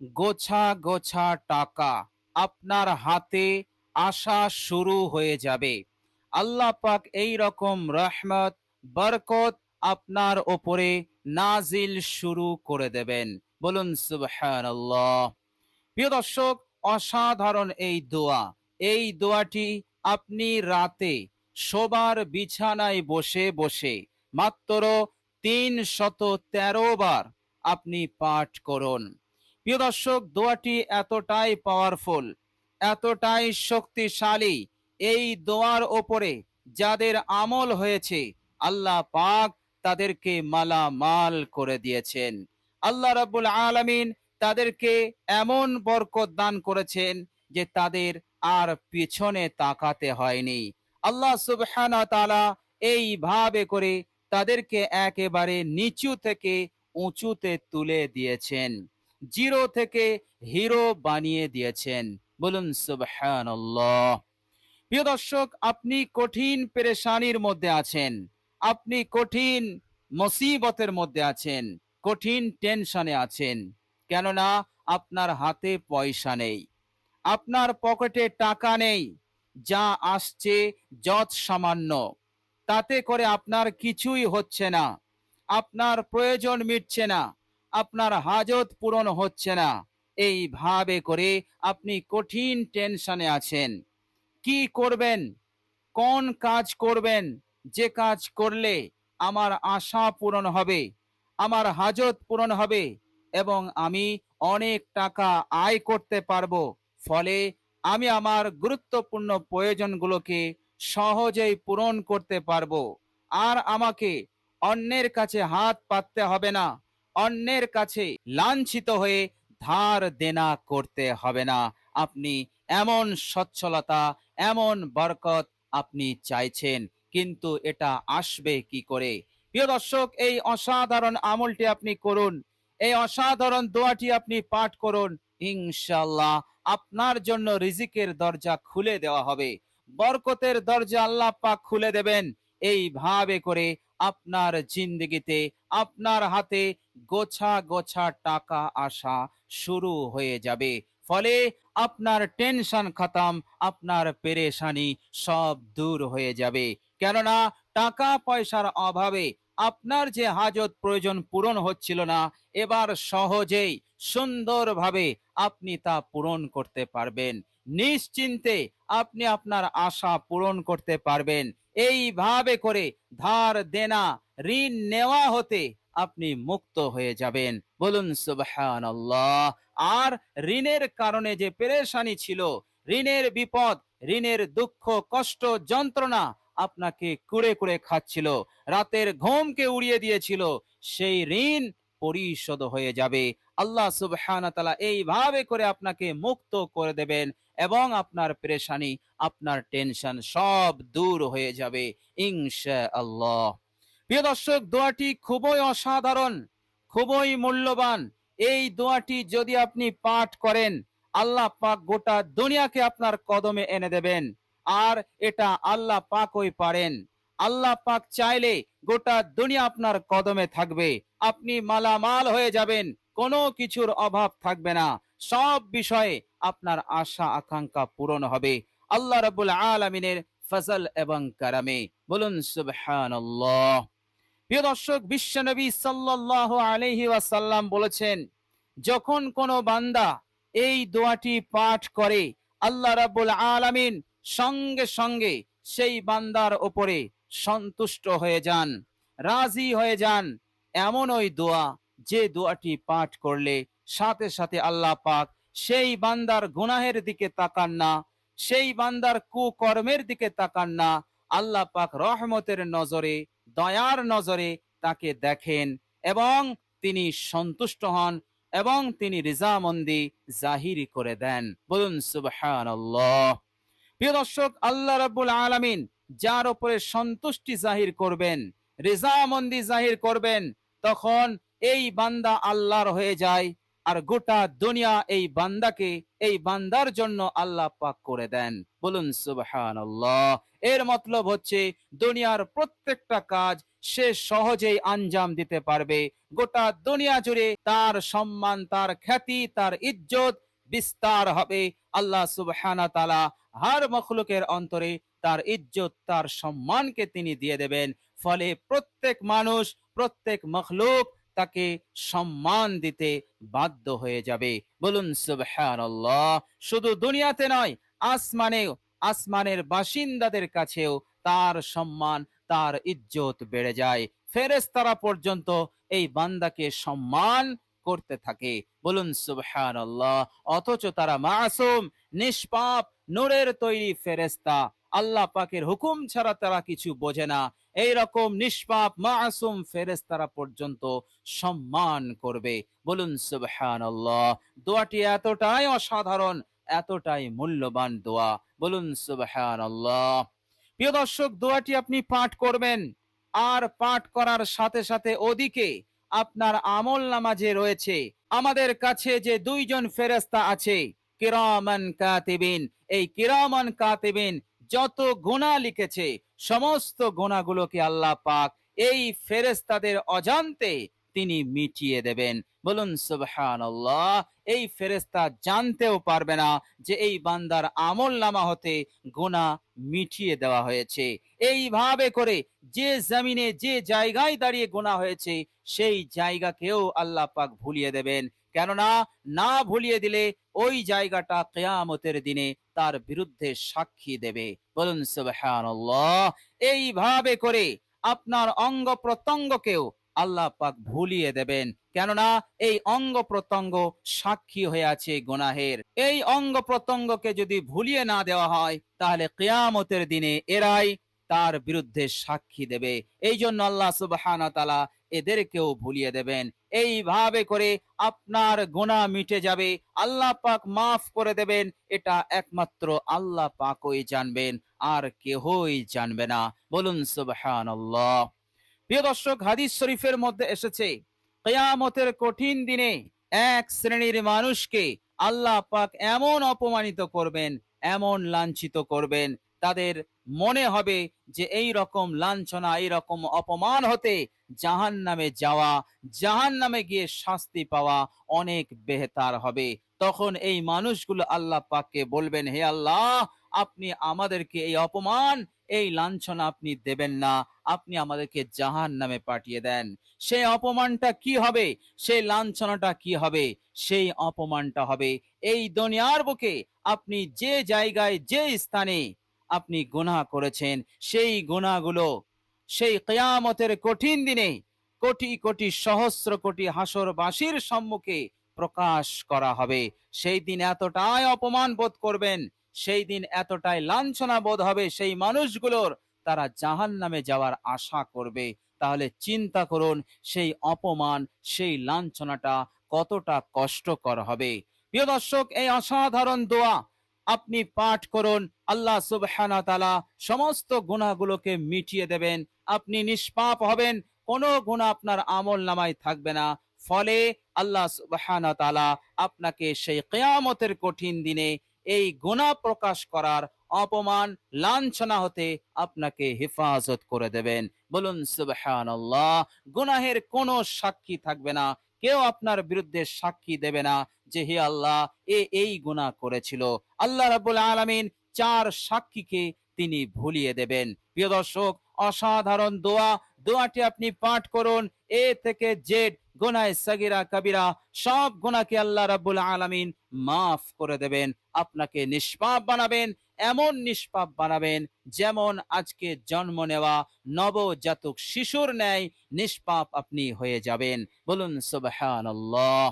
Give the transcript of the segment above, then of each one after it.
গোছা গোছা টাকা আপনার হাতে আসা শুরু হয়ে যাবে। আল্লাহ পাক এই রকম রহমত, বরকত আপনার ওপরে নাজিল শুরু করে দেবেন। বলুন, সুবহানাল্লাহ। প্রিয় দর্শক, অসাধারণ এই দোয়া। এই দোয়াটি আপনি রাতে শোবার বিছানায় বসে বসে মাত্র তিন শত তেরো বার আপনি পাঠ করুন। প্রিয় দর্শক, দোয়াটি এতটাই পাওয়ারফুল এতটাই শক্তিশালী। এই দোয়ার ওপরে যাদের আমল হয়েছে, আল্লাহ পাক তাদেরকে মালামাল করে দিয়েছেন। আল্লাহ রাব্বুল আলামিন তাদেরকে এমন বরকত দান করেছেন যে তাদের আর পিছনে তাকাতে হয়নি। আল্লাহ সুবহানাহু তাআলা এইভাবে করে তাদেরকে একেবারে নিচু থেকে উঁচুতে তুলে দিয়েছেন। জিরো থেকে হিরো বানিয়ে দিয়েছেন। বলুন, সুবহানাল্লাহ। প্রিয় দর্শক, আপনি কঠিন পেরেশানির মধ্যে আছেন। আপনি কঠিন মুসিবতের মধ্যে আছেন। কঠিন টেনশনে আছেন। কেননা আপনার হাতে পয়সা নেই। আপনার পকেটে টাকা নেই। যা আসছে যত সামান্য। তাতে করে আপনার কিছুই হচ্ছে না। আপনার প্রয়োজন মিটছে না। আপনার হাজত পূরণ হচ্ছে না। এইভাবে করে আপনি কঠিন টেনশনে আছেন। কি করবেন? কোন কাজ করবেন? যে কাজ করলে আমার আশা পূরণ হবে, আমার হাজত পূরণ হবে এবং আমি অনেক টাকা আয় করতে পারব। ফলে আমি আমার গুরুত্বপূর্ণ প্রয়োজনগুলোকে সহজেই পূরণ করতে পারব। আর আমাকে অন্যের কাছে হাত পাততে হবে না। অন্যের কাছে লাঞ্ছিত হয়ে ধার দেনা করতে হবে না। আপনি এমন সচ্ছলতা, এমন বরকত আপনি চাইছেন, কিন্তু এটা আসবে কি করে? প্রিয় দর্শক, এই অসাধারণ আমলটি আপনি করুন, এই অসাধারণ দোয়াটি আপনি পাঠ করুন ইনশাল্লাহ আপনার জন্য রিজিকের দরজা খুলে দেওয়া হবে। বরকতের দরজা আল্লাহ পাক খুলে দেবেন। এইভাবে করে আপনার জিন্দগিতে, আপনার হাতে গোছা গোছা টাকা আসা শুরু হয়ে যাবে। ফলে আপনার টেনশন খতম, আপনার পেরেশানি সব দূর হয়ে যাবে। কেননা টাকা পয়সার অভাবে আপনার যে হাজত প্রয়োজন পূরণ হচ্ছিল না, এবার সহজেই সুন্দরভাবে আপনি তা পূরণ করতে পারবেন। নিশ্চিন্তে আপনি আপনার আশা পূরণ করতে পারবেন। এইভাবে করে ধার দেনা, ঋণ নেওয়া হতে আপনি মুক্ত হয়ে যাবেন। বলুন, সুবহানাল্লাহ। আর ঋণের কারণে যে পেরেশানি ছিল, ঋণের বিপদ, ঋণের দুঃখ, কষ্ট, যন্ত্রণা আপনাকে কুড়ে কুড়ে খাচ্ছিল। রাতের ঘুমকে উড়িয়ে দিয়েছিল। সেই ঋণ পরিশোধ হয়ে যাবে। আল্লাহ সুবহানাহু তাআলা এইভাবে করে আপনাকে মুক্ত করে দেবেন এবং আপনার পেরেশানি, আপনার টেনশন সব দূর হয়ে যাবে ইনশাআল্লাহ। প্রিয় দর্শক, দোয়াটি খুবই অসাধারণ, খুবই মূল্যবান। এই দোয়াটি যদি আপনি পাঠ করেন, আল্লাহ পাক গোটা দুনিয়াকে আপনার কদমে এনে দেবেন। আর এটা আল্লাহ পাকই পারেন। আল্লাহ পাক চাইলে গোটা দুনিয়া আপনার কদমে থাকবে। আপনি মালামাল হয়ে যাবেন, কোনো কিছুর অভাব থাকবে না। সব বিষয়ে আপনার আশা, আকাঙ্ক্ষা পূরণ হবে। আল্লাহ রাব্বুল আলামিনের ফজল এবং কারামে। বলুন, সুবহানাল্লাহ। প্রিয় দর্শক বিশ্বনবী সাল্লাল্লাহু আলাইহি ওয়াসাল্লাম বলেছেন, যখন কোনো বান্দা এই দোয়াটি পাঠ করে, আল্লাহ রাব্বুল আলামিন সঙ্গে সঙ্গে সেই বান্দার ওপরে সন্তুষ্ট হয়ে যান, রাজি হয়ে যান। এমন ওই দোয়া, যে দোয়াটি পাঠ করলে সাথে সাথে আল্লাহ পাক সেই বান্দার গুনাহের দিকে তাকান না, সেই বান্দার কুকর্মের দিকে তাকান না, আল্লাহ পাক রহমতের নজরে, দয়ার নজরে তাকে দেখেন এবং তিনি সন্তুষ্ট হন এবং তিনি রিজামন্দি জাহিরি করে দেন। বলুন সুবহানাল্লাহ। প্রিয় দর্শক, আল্লাহ রাব্বুল আলামিন যার উপরে সন্তুষ্টি জাহির করবেন রেজামন্দি জাহির করবেন, তখন এই বান্দা আল্লাহর হয়ে যায় আর গোটা দুনিয়া এই বান্দাকে, এই বান্দার জন্য আল্লাহ পাক করে দেন। বলুন, সুবহানাল্লাহ। এর মতলব হচ্ছে দুনিয়ার প্রত্যেকটা কাজ সে সহজেই আঞ্জাম দিতে পারবে। গোটা দুনিয়া জুড়ে তার সম্মান, তার খ্যাতি, তার ইজ্জত বিস্তার হবে। আল্লাহ সুবহানা তালা হার মখলুকের অন্তরে তার ইজ্জত, তার সম্মানকে তিনি দিয়ে দেবেন। ফলে প্রত্যেক মানুষ, প্রত্যেক মখলুক তাকে সম্মান দিতে বাধ্য হয়ে যাবে। বলুন সুবহানাল্লাহ। শুধু দুনিয়াতে নয়, আসমানেও, আসমানের বাসিন্দাদের কাছেও তার সম্মান, তার ইজ্জত বেড়ে যায়। ফেরেস্তারা পর্যন্ত এই বান্দাকে সম্মান করতে থাকে। বলুন, সুবহানাল্লাহ। অথচ তারা মাসুম, নিষ্পাপ, নূরের তৈরি ফেরেশতা। আল্লাহ পাকের হুকুম ছাড়া তারা কিছু বোঝে না। এই রকম নিষ্পাপ, মাসুম ফেরেশতারা পর্যন্ত সম্মান করবে। বলুন, সুবহানাল্লাহ। দোয়াটি এতটাই অসাধারণ, এতটাই মূল্যবান দোয়া। বলুন, সুবহানাল্লাহ। প্রিয় দর্শক, দোয়াটি আপনি পাঠ করবেন। আর পাঠ করার সাথে সাথে ওদিকে আপনার আমল নামাজে রয়েছে। আমাদের কাছে যে দুইজন ফেরেস্তা আছে, কিরামান কাতিবিন। এই কিরামান কাতিবিন যত গুণা লিখেছে, সমস্ত গুণাগুলোকে আল্লাহ পাক এই ফেরেস্তাদের অজান্তে তিনি মিটিয়ে দেবেন। বলুন, সুবহানাল্লাহ, এই ফেরেস্তা জানতেও পারবে না যে এই বান্দার আমল নামা হতে গুণা মিটিয়ে দেওয়া হয়েছে। এইভাবে করে যে জমিনে, যে জায়গায় দাঁড়িয়ে গোনা হয়েছে, সেই জায়গাকেও আল্লাহ পাক ভুলিয়ে দেবেন। কেননা, না ভুলিয়ে দিলে ওই জায়গাটা কেয়ামতের দিনে তার বিরুদ্ধে সাক্ষী দেবে। বলুন, সুবহানাল্লাহ, এইভাবে করে আপনার অঙ্গ প্রত্যঙ্গকেও আল্লাহ পাক ভুলিয়ে দেবেন। কেননা এই অঙ্গ প্রত্যঙ্গ সাক্ষী হয়ে আছে গোনাহের। এই অঙ্গ প্রত্যঙ্গকে যদি ভুলিয়ে না দেওয়া হয়, তাহলে কেয়ামতের দিনে এরাই তার বিরুদ্ধে সাক্ষী দেবে। এই জন্য আল্লাহ সুবহানা তালা এদেরকেও ভুলিয়ে দেবেন। এইভাবে করে আপনার গোনা মিটে যাবে, আল্লাহ পাক মাফ করে দেবেন। এটা একমাত্র আল্লাহ পাকই জানবেন, আর কেহই জানবে না। বলুন সুবহানাল্লাহ। প্রিয় দর্শক, হাদিস শরীফের মধ্যে এসেছে, কেয়ামতের কঠিন দিনে এক শ্রেণির মানুষকে আল্লাহ পাক এমন অপমানিত করবেন, এমন লাঞ্ছিত করবেন। তাদের মনে হবে যে এই রকম লাঞ্ছনা, এই রকম অপমান হতে জাহান নামে যাওয়া জাহান নামে গিয়ে শাস্তি পাওয়া অনেক বেহতার হবে। তখন এই মানুষগুলো আল্লাহ পাককে বলবেন, হে আল্লাহ আপনি আমাদেরকে এই অপমান, এই লাঞ্ছনা আপনি দেবেন না। আপনি আমাদেরকে জাহান নামে পাঠিয়ে দেন। সেই অপমানটা কি হবে? সেই লাঞ্ছনাটা কি হবে? সেই অপমানটা হবে। এই দুনিয়ার বুকে আপনি যে জায়গায়, যে স্থানে আপনি গুনাহ করেছেন, সেই গুনাহগুলো সেই কেয়ামতের কঠিন দিনে কোটি কোটি সহস্র কোটি হাসরবাসীর সম্মুখে প্রকাশ করা হবে। সেই দিন এতটাই অপমান বোধ করবেন সেই দিন এতটাই লাঞ্ছনা বোধ হবে সেই মানুষগুলোর, তারা জাহান নামে যাওয়ার আশা করবে। তাহলে চিন্তা করুন, সেই অপমান, সেই লাঞ্ছনাটা কতটা কষ্টকর হবে। প্রিয় দর্শক, এই অসাধারণ দোয়া আপনি পাঠ করুন, আল্লাহ সুবহানা সমস্ত গুণাগুলোকে মিটিয়ে দেবেন, আপনি নিষ্পাপ হবেন, কোনো গুণা আপনার আমল নামায় থাকবে না। ফলে আল্লাহ সুবহানা তালা আপনাকে সেই কেয়ামতের কঠিন দিনে এই গুণা প্রকাশ করার অপমান, লাঞ্ছনা হতে আপনাকে হেফাজত করে দেবেন। বলুন গুনাহের কোনো সাক্ষী থাকবে না। কেউ আপনার বিরুদ্ধে সাক্ষী দেবে না যে, হে আল্লাহ, এ এই গুণা করেছিল। আল্লাহ রাব্বুল আলামিন চার সাক্ষীকে তিনি ভুলিয়ে দেবেন। প্রিয় দর্শক, অসাধারণ দোয়া। দোয়াটি আপনি পাঠ করুন, এ থেকে জেড। গোনায় সাগিরা, কাবিরা, সব গুণাকে আল্লাহ রাব্বুল আলামিন মাফ করে দেবেন, আপনাকে নিষ্পাপ বানাবেন, এমন নিষ্পাপ বানাবেন যেমন আজকে জন্ম নেওয়া নবজাতক শিশুর ন্যায় নিষ্পাপ আপনি হয়ে যাবেন। বলুন, সুবহানাল্লাহ।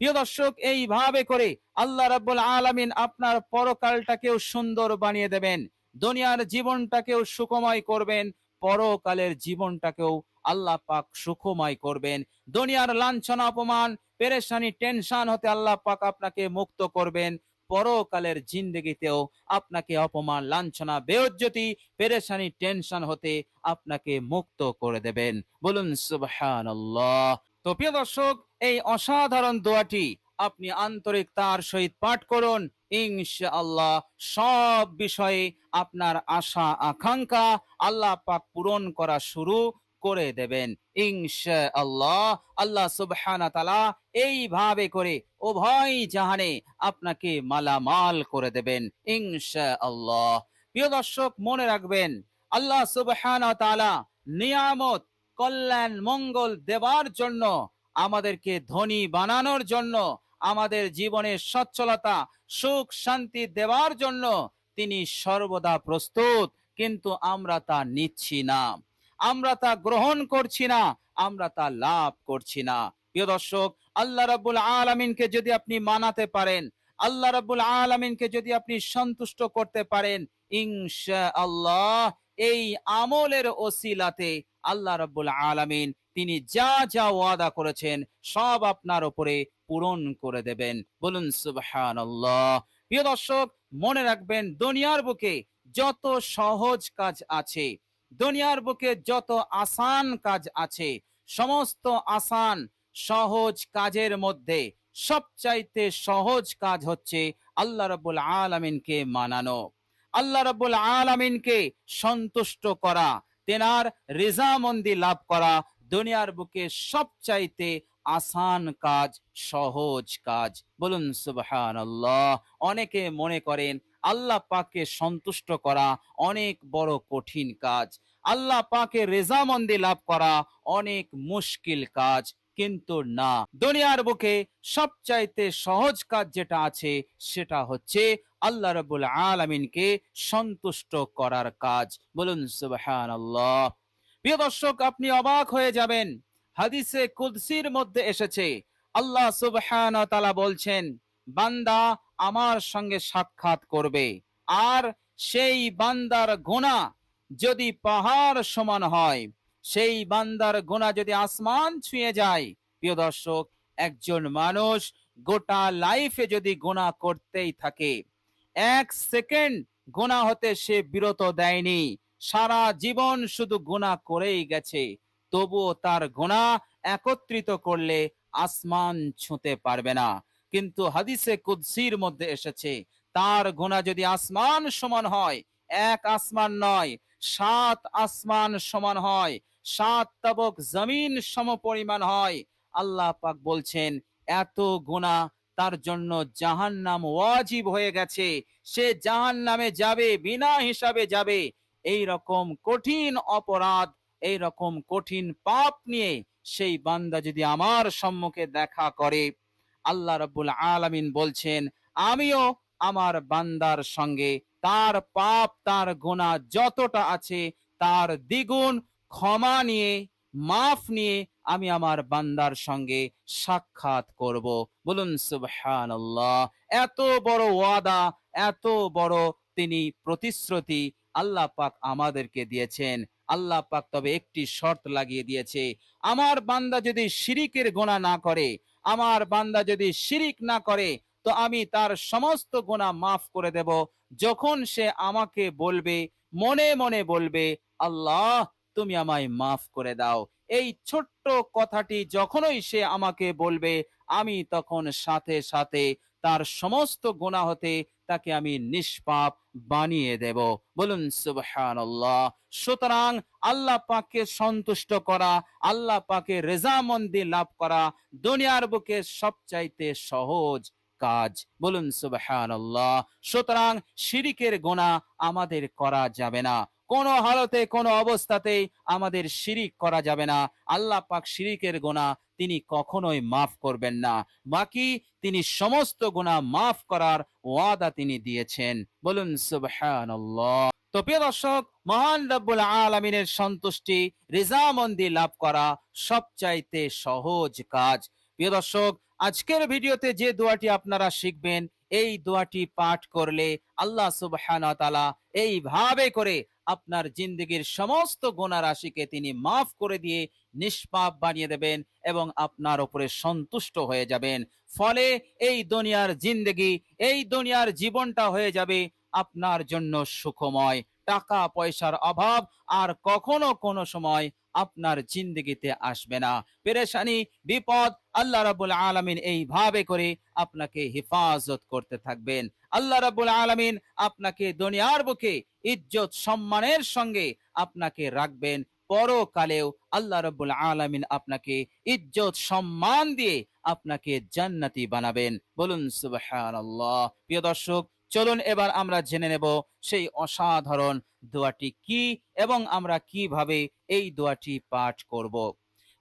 প্রিয় দর্শক, এইভাবে করে আল্লাহ রাব্বুল আলামিন আপনার পরকালটাকেও সুন্দর বানিয়ে দেবেন, দুনিয়ার জীবনটাকেও সুখময় করবেন, পরকালের জীবনটাকেও আল্লাহ পাক সুখময় করবেন। দুনিয়ার লাঞ্ছনা, অপমান, পেরেশানি, টেনশন হতে আল্লাহ পাক আপনাকে মুক্ত করবেন। পরকালের জিন্দগিতেও আপনাকে অপমান, লাঞ্ছনা, বেউজ্জতি, পেরেশানি, টেনশন হতে আপনাকে মুক্ত করে দেবেন। বলুন, সুবহানাল্লাহ। তো প্রিয় দর্শক, এই অসাধারণ দোয়াটি আপনি আন্তরিকতার সহিত পাঠ করুন। ইনশাআল্লাহ সব বিষয়ে আপনার আশা, আকাঙ্ক্ষা আল্লাহ পাক পূরণ করা শুরু করে দেবেন। ইনশাআল্লাহ, আল্লাহ আল্লাহ সুবহানা তাআলা এইভাবে করে উভয় জাহানে আপনাকে মালামাল করে দেবেন। ইনশাআল্লাহ। প্রিয় দর্শক, মনে রাখবেন, আল্লাহ সুবহানা তাআলা নিয়ামত, কল্যাণ, মঙ্গল দেওয়ার জন্য, আমাদেরকে ধনী বানানোর জন্য, আমাদের জীবনে সচ্ছলতা, সুখ, শান্তি দেওয়ার জন্য তিনি সর্বদা প্রস্তুত, কিন্তু আমরা তা নিচ্ছি না। আমরা তা গ্রহণ করছি না, আমরা তা লাভ করছি না। প্রিয় দর্শক, আল্লাহ রাব্বুল আলামিনকে যদি আপনি মানাতে পারেন, আল্লাহ রাব্বুল আলামিনকে যদি আপনি সন্তুষ্ট করতে পারেন, ইনশাআল্লাহ এই আমলের ওসিলাতে আল্লাহ রাব্বুল আলামিন তিনি যা যা ওয়াদা করেছেন সব আপনার উপরে পূরণ করে দেবেন। বলুন, সুবহানাল্লাহ। প্রিয় দর্শক, মনে রাখবেন, দুনিয়ার বুকে যত সহজ কাজ আছে দুনিয়ার বুকে যত আসান কাজ আছে, সমস্ত আসান সহজ কাজের মধ্যে সবচাইতে সহজ কাজ হচ্ছে আল্লাহ রাব্বুল আলামিনকে মানানো। আল্লাহ রাব্বুল আলামিনকে সন্তুষ্ট করা, তেনার রেজামন্দি লাভ করা দুনিয়ার বুকে সবচাইতে আসান কাজ, সহজ কাজ। বলুন সুবহানাল্লাহ, অনেকে মনে করেন আল্লাহ পাককে সন্তুষ্ট করা অনেক বড় কঠিন কাজ। আল্লাহ পাকে রেজামন্দি লাভ করা অনেক মুশকিল কাজ, কিন্তু না। দুনিয়ার বুকে সবচাইতে সহজ কাজ যেটা আছে, সেটা হচ্ছে আল্লাহ রাব্বুল আলামিনকে সন্তুষ্ট করার কাজ। বলুন, সুবহানাল্লাহ। প্রিয় দর্শক, আপনি অবাক হয়ে যাবেন। হাদিসে কুদসির মধ্যে এসেছে। আল্লাহ সুবহান তাআলা বলছেন বান্দা আমার সঙ্গে সাক্ষাৎ করবে। আর সেই বান্দার গোনা যদি পাহাড় সমান হয়, সেই বান্দার গোনা যদি আসমান ছুঁয়ে যায়, প্রিয় দর্শক, একজন মানুষ গোটা লাইফে যদি গোনা করতেই থাকে, এক সেকেন্ড গোনা হতে সে বিরত দেয়নি, সারা জীবন শুধু গুণা করেই গেছে, তবুও তার গোনা একত্রিত করলে আসমান ছুঁতে পারবে না। কিন্তু হাদিসে কুদসির মধ্যে এসেছে, তার গুণা যদি আসমান সমান হয়, এক আসমান নয়, সাত আসমান সমান হয়, সাত তবক জমিন সম পরিমাণ হয়, আল্লাহ পাক বলছেন, এত গুণা তার জন্য জাহান্নাম ওয়াজিব হয়ে গেছে, সে জাহান্নামে যাবে, বিনা হিসাবে যাবে, এই রকম কঠিন অপরাধ, এই রকম কঠিন পাপ নিয়ে সেই বান্দা যদি আমার সম্মুখে দেখা করে আল্লাহ রাব্বুল আলামিন বলছেন, আমিও আমার বান্দার সঙ্গে তার পাপ, তার গোনা যতটা আছে, তার দ্বিগুণ ক্ষমা নিয়ে, মাফ নিয়ে আমি আমার বান্দার সঙ্গে সাক্ষাৎ করব। বলুন, সুবহানাল্লাহ। এত বড় ওয়াদা, এত বড় তিনি প্রতিশ্রুতি আল্লাহ পাক আমাদেরকে দিয়েছেন। আল্লাহ পাক তবে একটি শর্ত লাগিয়ে দিয়েছে, আমার বান্দা যদি শিরিকের গোনা না করে আমার বান্দা যদি শিরিক না করে, তো আমি তার সমস্ত গোনা মাফ করে দেব। যখন সে আমাকে বলবে, মনে মনে বলবে, আল্লাহ, তুমি আমায় মাফ করে দাও। এই ছোট্ট কথাটি যখনই সে আমাকে বলবে, আমি তখন সাথে সাথে তার সমস্ত গোনা হতে তাকে আমি নিষ্পাপ বানিয়ে দেব। বলুন, সুবহানাল্লাহ। সুতরাং আল্লাহ পাককে সন্তুষ্ট করা, আল্লাহ পাকে রেজামন্দি লাভ করা দুনিয়ার বুকে সবচাইতে সহজ কাজ। বলুন, সুবহানাল্লাহ। সুতরাং শিরিকের গোনা আমাদের করা যাবে না। কোন হালতে, কোন অবস্থাতেই আমাদের শিরিক করা যাবে না। আল্লাহ পাক শিরিকের গোনা তিনি কখনোই মাফ করবেন না। বাকি তিনি সমস্ত গুনাহ মাফ করার ওয়াদা তিনি দিয়েছেন। বলুন, সুবহানাল্লাহ। তো প্রিয় দর্শক, মহান রব্বুল আলামিনের সন্তুষ্টি, রিজামন্দি লাভ করা সবচাইতে সহজ কাজ। প্রিয় দর্শক, আজকের ভিডিওতে যে দোয়াটি আপনারা শিখবেন, এই দোয়াটি পাঠ করলে আল্লাহ তাআলা এইভাবে করে আপনার জিন্দগির সমস্ত গোনা রাশিকে তিনি মাফ করে দিয়ে নিষ্পাপ বানিয়ে দেবেন এবং আপনার ওপরে সন্তুষ্ট হয়ে যাবেন। ফলে এই দুনিয়ার জিন্দগি, এই দুনিয়ার জীবনটা হয়ে যাবে আপনার জন্য সুখময়। টাকা পয়সার অভাব আর কখনো কোনো সময় আপনার জিন্দগিতে আসবে না। পেরেশানি, বিপদ আল্লাহ রাবুল আলমিন এইভাবে করে আপনাকে হেফাজত করতে থাকবেন। আল্লাহ রাবুল আলমিন আপনাকে দুনিয়ার বুকে ইজ্জত, সম্মানের সঙ্গে আপনাকে রাখবেন। পরকালেও আল্লাহ রব্বুল আলমিন আপনাকে ইজ্জত, সম্মান দিয়ে আপনাকে জান্নাতি বানাবেন। বলুন, সুবহানাল্লাহ। প্রিয় দর্শক, চলুন এবার আমরা জেনে নেব সেই অসাধারণ দোয়াটি কি এবং আমরা কীভাবে এই দোয়াটি পাঠ করব।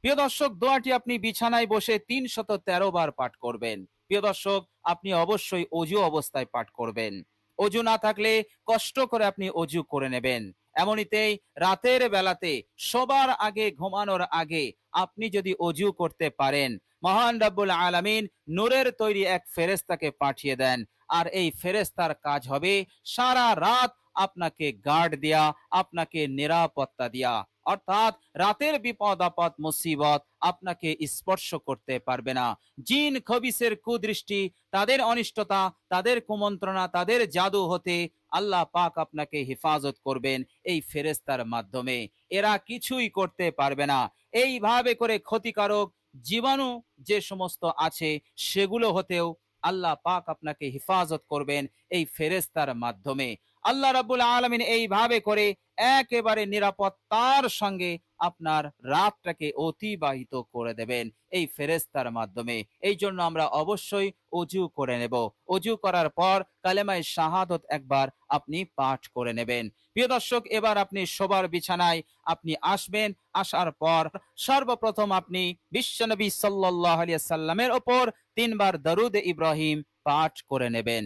প্রিয় দর্শক, দোয়াটি আপনি বিছানায় বসে তিন শত তেরো বার পাঠ করবেন। প্রিয় দর্শক, আপনি অবশ্যই অজু অবস্থায় পাঠ করবেন। অজু না থাকলে কষ্ট করে আপনি অজু করে নেবেন। এমনিতেই রাতের বেলাতে সবার আগে ঘুমানোর আগে আপনি যদি অজু করতে পারেন, মহান রাব্বুল আলামিন নূরের তৈরি এক ফেরেস্তাকে পাঠিয়ে দেন। আর এই ফেরেস্তার কাজ হবে সারা রাত আপনাকে গার্ড দেয়া, আপনাকে নিরাপত্তা দেয়া। অর্থাৎ রাতের বিপদ, আপদ, মুসিবত আপনাকে স্পর্শ করতে পারবে না। জিন খবিসের কুদৃষ্টি, তাদের অনিষ্টতা, তাদের কুমন্ত্রণা, তাদের জাদু হতে আল্লাহ পাক আপনাকে হেফাজত করবেন এই ফেরেস্তার মাধ্যমে। এরা কিছুই করতে পারবে না। এইভাবে করে ক্ষতিকারক জীবাণু যে সমস্ত আছে, সেগুলো হতেও আল্লাহ পাক আপনাকে হেফাজত করবেন এই ফেরেস্তার মাধ্যমে। আল্লাহ রাবুল আলমিন এইভাবে করে একেবারে নিরাপত্তার সঙ্গে আপনার রাতটাকে অতিবাহিত করে দেবেন এই ফেরেস্তার মাধ্যমে। এই জন্য আমরা অবশ্যই অজু করে নেব। অজু করার পর কালেমায় শাহাদত একবার আপনি পাঠ করে নেবেন। প্রিয় দর্শক, এবার আপনি শোবার বিছানায় আপনি আসবেন। আসার পর সর্বপ্রথম আপনি বিশ্বনবী সাল্লাহ সাল্লামের ওপর তিনবার দরুদ ইব্রাহিম পাঠ করে নেবেন।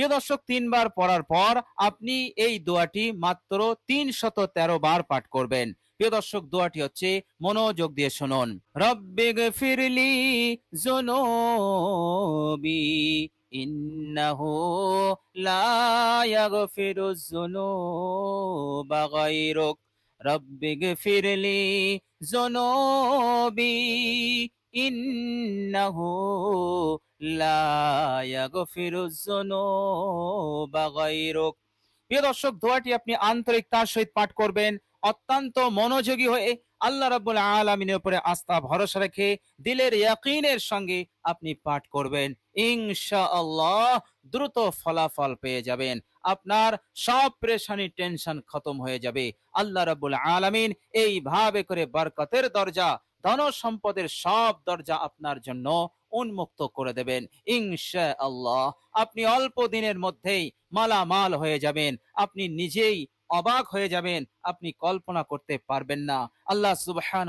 প্রিয় দর্শক, তিনবার পড়ার পর আপনি এই দোয়াটি মাত্র তিন শত তেরো বার পাঠ করবেন। প্রিয় দর্শক, দোয়াটি হচ্ছে মনোযোগ দিয়ে শুনুন। রব্বিগ ফিরলি জুনুবি ইন্নাহু লা ইয়াগফিরু যুনুবা গায়রুক। রব্বিগ ফিরলি জুনুবি লা ইয়াগফিরু যুনুবা গায়রুক প্রিয় দর্শক, দোয়াটি আপনি আন্তরিকতার সহিত পাঠ করবেন। অত্যন্ত মনোযোগী হয়ে আল্লাহ রাব্বুল আলামিনের উপরে আস্থা, ভরসা রেখে দিলের ইয়াকিনের সঙ্গে আপনি পাঠ করবেন। ইনশাআল্লাহ দ্রুত ফলাফল পেয়ে যাবেন। আপনার সব প্রেশানি টেনশন খতম হয়ে যাবে। আল্লাহ রাব্বুল আলামিন এইভাবে করে বরকতের দরজা ধন সম্পদের সব দরজা আপনার জন্য উন্মুক্ত করে দেবেন। ইনশা আল্লাহ আপনি অল্প দিনের মধ্যেই মালামাল হয়ে যাবেন, আপনি নিজেই অবাক হয়ে যাবেন, আপনি কল্পনা করতে পারবেন না। আল্লাহ সুবহান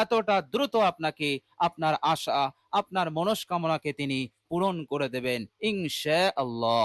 এতটা দ্রুত আপনাকে, আপনার আশা, আপনার মনস্কামনাকে তিনি পূরণ করে দেবেন। ইনশা আল্লাহ